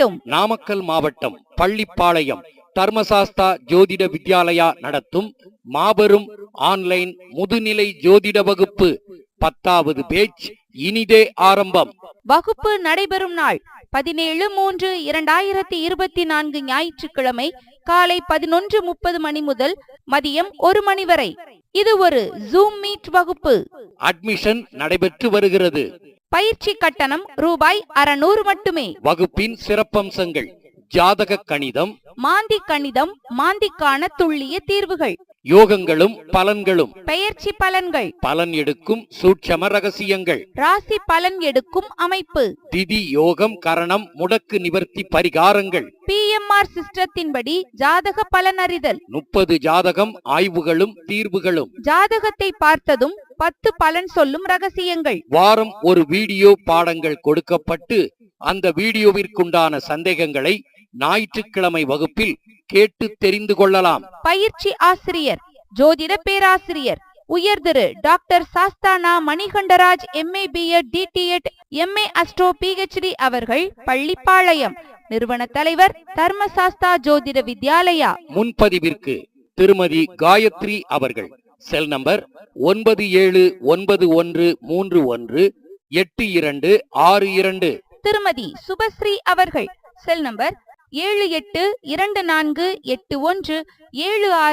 கிடைக்கட்டும் நாமக்கல் மாவட்டம் பள்ளிப்பாளையம் தர்மசாஸ்தா ஜோதிட வித்யாலயா நடத்தும் மாபெரும் ஆன்லைன் முதுநிலை ஜோதிட வகுப்பு பத்தாவது பேட்ச் இனிதே ஆரம்பம். வகுப்பு நடைபெறும் நாள் பதினேழு மூன்று இரண்டாயிரத்தி இருபத்தி நான்கு ஞாயிற்றுக்கிழமை காலை பதினொன்று முப்பது மணி முதல் மதியம் ஒரு மணி வரை. இது ஒரு ஜூம் மீட் வகுப்பு. அட்மிஷன் நடைபெற்று வருகிறது. பயிற்சி கட்டணம் ரூபாய் அறுநூறு மட்டுமே. வகுப்பின் சிறப்பம்சங்கள் ஜாதக கணிதம் மாந்தி கணிதம் மாந்திக்கான துல்லிய தீர்வுகள். யோகங்களும் பலன்களும். பெயர்ச்சி பலன்கள். பலன் எடுக்கும் சூட்சம ரகசியங்கள். ராசி பலன் எடுக்கும் அமைப்பு. திதி யோகம் கரணம் முடக்கு நிவர்த்தி பரிகாரங்கள். பிஎம்ஆர் சிஸ்டத்தின்படி ஜாதக பலன் அறிதல் முப்பது ஜாதகம் ஆய்வுகளும் தீர்வுகளும். ஜாதகத்தை பார்த்ததும் பத்து பலன் சொல்லும் ரகசியங்கள். வாரம் ஒரு வீடியோ பாடங்கள் கொடுக்கப்பட்டு அந்த வீடியோவிற்குண்டான சந்தேகங்களை ஞாயிற்றுக்கிழமை வகுப்பில் கேட்டு தெரிந்து கொள்ளலாம். பயிற்சி ஆசிரியர் ஜோதிட பேராசிரியர் உயர் Thiru doctor Sasthana Manikandaraj MA BEd DTEd MA astro PhD அவர்கள் பள்ளிப்பாளையம் நிறுவன தலைவர் தர்மசாஸ்தா ஜோதிட வித்யாலயா. முன்பதிவிற்கு திருமதி காயத்ரி அவர்கள். செல் நம்பர் ஒன்பது ஏழு ஒன்பது ஒன்று மூன்று ஒன்று எட்டு இரண்டு ஆறு இரண்டு. திருமதி சுபஸ்ரீ அவர்கள். செல் நம்பர் ஏழு எட்டு இரண்டு நான்கு எட்டு ஒன்று ஏழு ஆறு